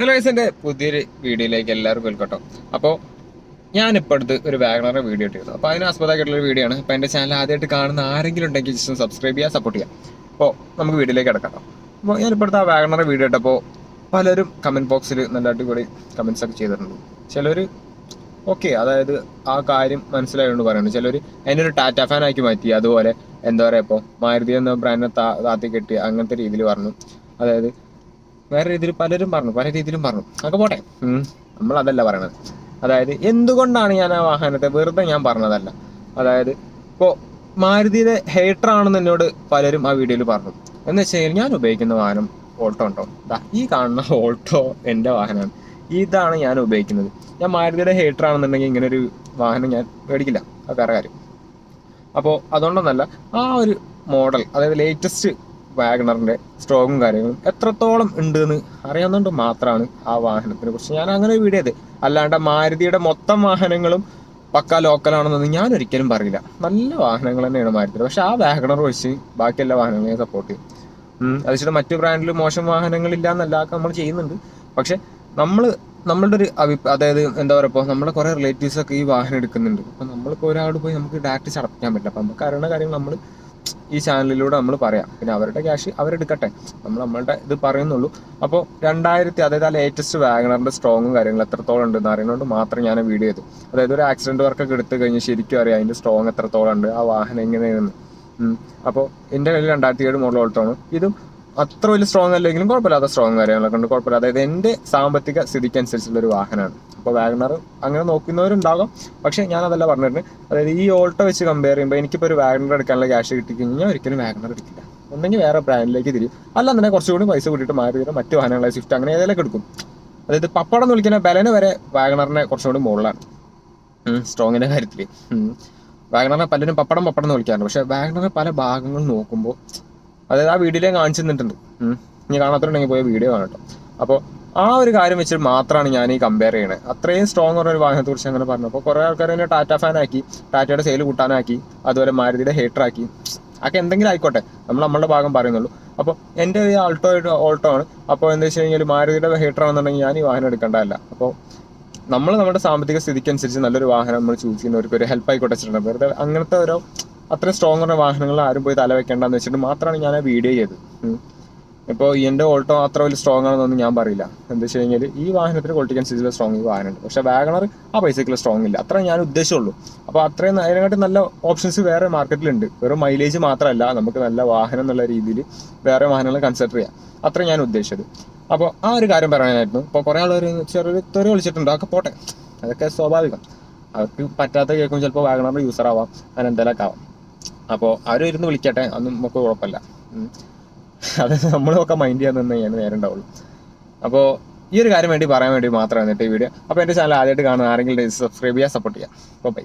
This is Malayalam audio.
ഹലോ എന്റെ പുതിയൊരു വീഡിയോയിലേക്ക് എല്ലാവർക്കും വെൽക്കട്ടോ അപ്പോൾ ഞാനിപ്പോൾ അടുത്ത് ഒരു വാഗണറിന്റെ വീഡിയോ ഇട്ടിരുന്നു. അപ്പോൾ അതിന് ആസ്പദമായിട്ടുള്ള വീഡിയോ ആണ്. അപ്പോൾ എന്റെ ചാനൽ ആദ്യമായിട്ട് കാണുന്ന ആരെങ്കിലും ഉണ്ടെങ്കിൽ ജസ്റ്റ് സബ്സ്ക്രൈബ് ചെയ്യുക സപ്പോർട്ട് ചെയ്യുക അപ്പോൾ നമുക്ക് വീഡിയോയിലേക്ക് കിടക്കാം അപ്പോൾ ഞാനിപ്പോൾ അടുത്ത് ആ വാഗണറിന്റെ വീഡിയോ ഇട്ടപ്പോൾ പലരും കമന്റ് ബോക്സിൽ നല്ല അടിപൊളി കമൻസ് ഒക്കെ ചെയ്തിട്ടുണ്ട്. ചിലർ ഓക്കെ അതായത് ആ കാര്യം മനസ്സിലായതുകൊണ്ട് പറയുന്നത് ചിലർ അതിനെ ഒരു ടാറ്റ ഫാൻ ആക്കി മാറ്റി. അതുപോലെ എന്താ പറയുക ഇപ്പോൾ മാരുതി എന്ന ബ്രാൻഡിനെ താ താത്തി കെട്ടി അങ്ങനത്തെ രീതിയിൽ പറഞ്ഞു. അതായത് വേറെ രീതിയിൽ പലരും പറഞ്ഞു പല രീതിയിലും പറഞ്ഞു. അതൊക്കെ പോട്ടെ. നമ്മൾ അതല്ല പറയണത്. അതായത് എന്തുകൊണ്ടാണ് ഞാൻ ആ വാഹനത്തെ വെറുതെ ഞാൻ പറഞ്ഞതല്ല? അതായത് ഇപ്പോൾ മാരുതിയുടെ ഹേറ്റർ ആണെന്ന് എന്നോട് പലരും ആ വീഡിയോയിൽ പറഞ്ഞു. എന്ന് വെച്ച് കഴിഞ്ഞാൽ ഞാൻ ഉപയോഗിക്കുന്ന വാഹനം ഓൾട്ടോ ഉണ്ടോ? ഈ കാണുന്ന ഓട്ടോ എന്റെ വാഹനമാണ്. ഇതാണ് ഞാൻ ഉപയോഗിക്കുന്നത്. ഞാൻ മാരുതിയുടെ ഹേറ്റർ ആണെന്നുണ്ടെങ്കിൽ ഇങ്ങനെ ഒരു വാഹനം ഞാൻ മേടിക്കില്ല. അത് വേറെ കാര്യം. അപ്പോൾ അതുകൊണ്ടൊന്നല്ല ആ ഒരു മോഡൽ അതായത് ലേറ്റസ്റ്റ് വാഗണറിന്റെ സ്ട്രോങ്ങും കാര്യങ്ങളും എത്രത്തോളം ഉണ്ട് എന്ന് അറിയാവുന്നതുകൊണ്ട് മാത്രമാണ് ആ വാഹനത്തിനെ കുറിച്ച് ഞാൻ അങ്ങനെ വീഡിയോ അല്ലാണ്ട് മാരുതിയുടെ മൊത്തം വാഹനങ്ങളും പക്ക ലോക്കലാണെന്നൊന്നും ഞാൻ ഒരിക്കലും പറയില്ല നല്ല വാഹനങ്ങൾ തന്നെയാണ് മാരുതി പക്ഷെ ആ വാഗണർ ഒഴിച്ച് ബാക്കി എല്ലാ വാഹനങ്ങളെയും ഞാൻ സപ്പോർട്ട് ചെയ്യും. അത് മറ്റു ബ്രാൻഡിൽ മോശം വാഹനങ്ങളില്ല എന്നല്ല നമ്മൾ ചെയ്യുന്നുണ്ട്. പക്ഷെ നമ്മൾ നമ്മളുടെ ഒരു അഭി അതായത് എന്താ പറയുക ഇപ്പോൾ നമ്മളെ കുറേ റിലേറ്റീവ്സൊക്കെ ഈ വാഹനം എടുക്കുന്നുണ്ട്. അപ്പോൾ നമ്മളിപ്പോൾ ഒരാളോട് പോയി നമുക്ക് ഡയറക്റ്റ് ചടപ്പിക്കാൻ പറ്റില്ല. അപ്പോൾ നമുക്ക് അറിയുന്ന കാര്യങ്ങൾ നമ്മൾ ഈ ചാനലിലൂടെ നമ്മൾ പറയാം. പിന്നെ അവരുടെ ക്യാഷ് അവരെടുക്കട്ടെ. നമ്മൾ നമ്മളുടെ ഇത് പറയുന്നുള്ളൂ. അപ്പോൾ രണ്ടായിരത്തി അതായത് ആ ലേറ്റസ്റ്റ് വാഗണറിന്റെ സ്ട്രോങ്ങും കാര്യങ്ങൾ എത്രത്തോളം ഉണ്ടെന്ന് അറിയുന്നതുകൊണ്ട് മാത്രം ഞാൻ വീഡിയോ ചെയ്തു അതായത് ഒരു ആക്സിഡന്റ് വർക്കൊക്കെ എടുത്തു കഴിഞ്ഞ് ശരിക്കും അറിയാം അതിന്റെ സ്ട്രോങ് എത്രത്തോളം ഉണ്ട് ആ വാഹനം എങ്ങനെയാണെന്ന്. അപ്പോൾ എന്റെ കയ്യിൽ രണ്ടായിരത്തി ഏഴ് മോഡൽ ഓൾട്ടോണ് ഇതും അത്ര വലിയ സ്ട്രോങ് അല്ലെങ്കിലും കുഴപ്പമില്ലാത്ത സ്ട്രോങ് കാര്യങ്ങളൊക്കെ ഉണ്ട്. കുഴപ്പമില്ല. അതായത് എന്റെ സാമ്പത്തിക സ്ഥിതിക്ക് അനുസരിച്ചുള്ള ഒരു വാഹനമാണ്. അപ്പോൾ വാഗണർ അങ്ങനെ നോക്കുന്നവരുണ്ടാകും. പക്ഷേ ഞാൻ അതല്ല പറഞ്ഞിട്ടുണ്ട് അതായത് ഈ ഓൾട്ടോ വെച്ച് കമ്പയർ ചെയ്യുമ്പോൾ എനിക്കിപ്പോൾ ഒരു വാഗണർ എടുക്കാനുള്ള ക്യാഷ് കിട്ടി കഴിഞ്ഞാൽ ഒരിക്കലും വാഗണർ എടുക്കില്ല. ഒന്നെങ്കിൽ വേറെ ബ്രാൻഡിലേക്ക് തിരിയും. അല്ല എന്നെ കുറച്ചുകൂടി പൈസ കൂട്ടിയിട്ട് മാറി മറ്റു വാഹനങ്ങളെ സ്വിഫ്റ്റ് അങ്ങനെ ഏതെങ്കിലും എടുക്കും. അതായത് പപ്പടം എന്ന് വിളിക്കുന്ന ബലന് വരെ വാഗണറിനെ കുറച്ചുകൂടി മുകളിലാണ്. സ്ട്രോങ്ങിന്റെ കാര്യത്തിൽ വാഗണറിനെ പലരും പപ്പടം പപ്പടം എന്ന് വിളിക്കാറുണ്ട്. പക്ഷേ വാഗണറിനെ പല ഭാഗങ്ങൾ നോക്കുമ്പോൾ അതായത് ആ വീഡിയോയിലേ കാണിച്ചു തന്നിട്ടുണ്ട്. ഇനി കാണാത്തുണ്ടെങ്കിൽ പോയ വീഡിയോ കാണട്ടോ. അപ്പോൾ ആ ഒരു കാര്യം വെച്ചിട്ട് മാത്രമാണ് ഞാൻ ഈ കമ്പയർ ചെയ്യണത് അത്രയും സ്ട്രോങ് ഉള്ള ഒരു വാഹനത്തെ കുറിച്ച് അങ്ങനെ പറഞ്ഞപ്പോൾ കുറേ ആൾക്കാർ എന്നെ ടാറ്റ ഫാൻ ആക്കി ടാറ്റയുടെ സെയിൽ കൂട്ടാനാക്കി അതുപോലെ മാരുതിയുടെ ഹേറ്റർ ആക്കി. അതൊക്കെ എന്തെങ്കിലും ആയിക്കോട്ടെ. നമ്മൾ നമ്മളുടെ ഭാഗം പറയുന്നുള്ളൂ. അപ്പോൾ എന്റെ ഈ ആൾട്ടോ ഓൾട്ടോ ആണ്. അപ്പോൾ എന്താ വെച്ച് കഴിഞ്ഞാൽ മാരുതിയുടെ ഹേറ്റർ ആണെന്നുണ്ടെങ്കിൽ ഞാൻ ഈ വാഹനം എടുക്കേണ്ടതല്ല. അപ്പോൾ നമ്മൾ നമ്മുടെ സാമ്പത്തിക സ്ഥിതിക്ക് അനുസരിച്ച് നല്ലൊരു വാഹനം നമ്മൾ ചൂസ് ചെയ്യുന്നവർക്ക് ഒരു ഹെൽപ്പ് ആയിക്കോട്ടെ വെച്ചിട്ടുണ്ട്. വെറുതെ അങ്ങനത്തെ ഓരോ അത്രയും സ്ട്രോങ് ഉള്ള വാഹനങ്ങൾ ആരും പോയി തല വെക്കേണ്ടെന്ന് വെച്ചിട്ട് മാത്രമാണ് ഞാൻ ആ വീഡിയോ ചെയ്തത്. ഇപ്പോൾ എന്റെ ഓൾട്ടോ അത്ര വലിയ സ്ട്രോങ് ആണെന്നൊന്നും ഞാൻ പറയില്ല. എന്താ വെച്ച് കഴിഞ്ഞാൽ ഈ വാഹനത്തിന് ക്വാളിറ്റിക്ക് അനുസരിച്ചുള്ള സ്ട്രോങ് ഈ വാഹനമുണ്ട്. പക്ഷേ വാഗണർ ആ പൈസക്കുള്ള സ്ട്രോങ് ഇല്ല. അത്ര ഞാൻ ഉദ്ദേശമുള്ളൂ അപ്പോൾ അത്രയും അതിനെക്കാട്ടി നല്ല ഓപ്ഷൻസ് വേറെ മാർക്കറ്റിലുണ്ട് വെറും മൈലേജ് മാത്രമല്ല നമുക്ക് നല്ല വാഹനം എന്നുള്ള രീതിയിൽ വേറെ വാഹനങ്ങൾ കൺസിഡർ ചെയ്യാം. അത്ര ഞാൻ ഉദ്ദേശിച്ചത്. അപ്പോൾ ആ ഒരു കാര്യം പറയാനായിരുന്നു. ഇപ്പോൾ കുറേ ഒരു ചെറിയൊരു തെറി വിളിച്ചിട്ടുണ്ട്. അതൊക്കെ പോട്ടെ. അതൊക്കെ സ്വാഭാവികം. അവർക്ക് പറ്റാത്ത കേൾക്കും ചിലപ്പോൾ വാഗണറിന്റെ യൂസർ ആവാം. അങ്ങനെ എന്തെങ്കിലുമൊക്കെ ആവാം. അപ്പോൾ അവരിരുന്ന് വിളിക്കട്ടെ. അതൊന്നും നമുക്ക് കുഴപ്പമില്ല. അത് നമ്മളൊക്കെ മൈൻഡ് ചെയ്യാൻ നിന്ന് ഞാൻ നേരം ഉണ്ടാവുള്ളൂ. അപ്പോൾ ഈ ഒരു കാര്യം വേണ്ടി പറയാൻ വേണ്ടി മാത്രമാണ് എന്നിട്ട് ഈ വീഡിയോ അപ്പോൾ എന്റെ ചാനൽ ആദ്യമായിട്ട് കാണുന്ന ആരെങ്കിലും സബ്സ്ക്രൈബ് ചെയ്യുക സപ്പോർട്ട് ചെയ്യുക അപ്പോൾ ബൈ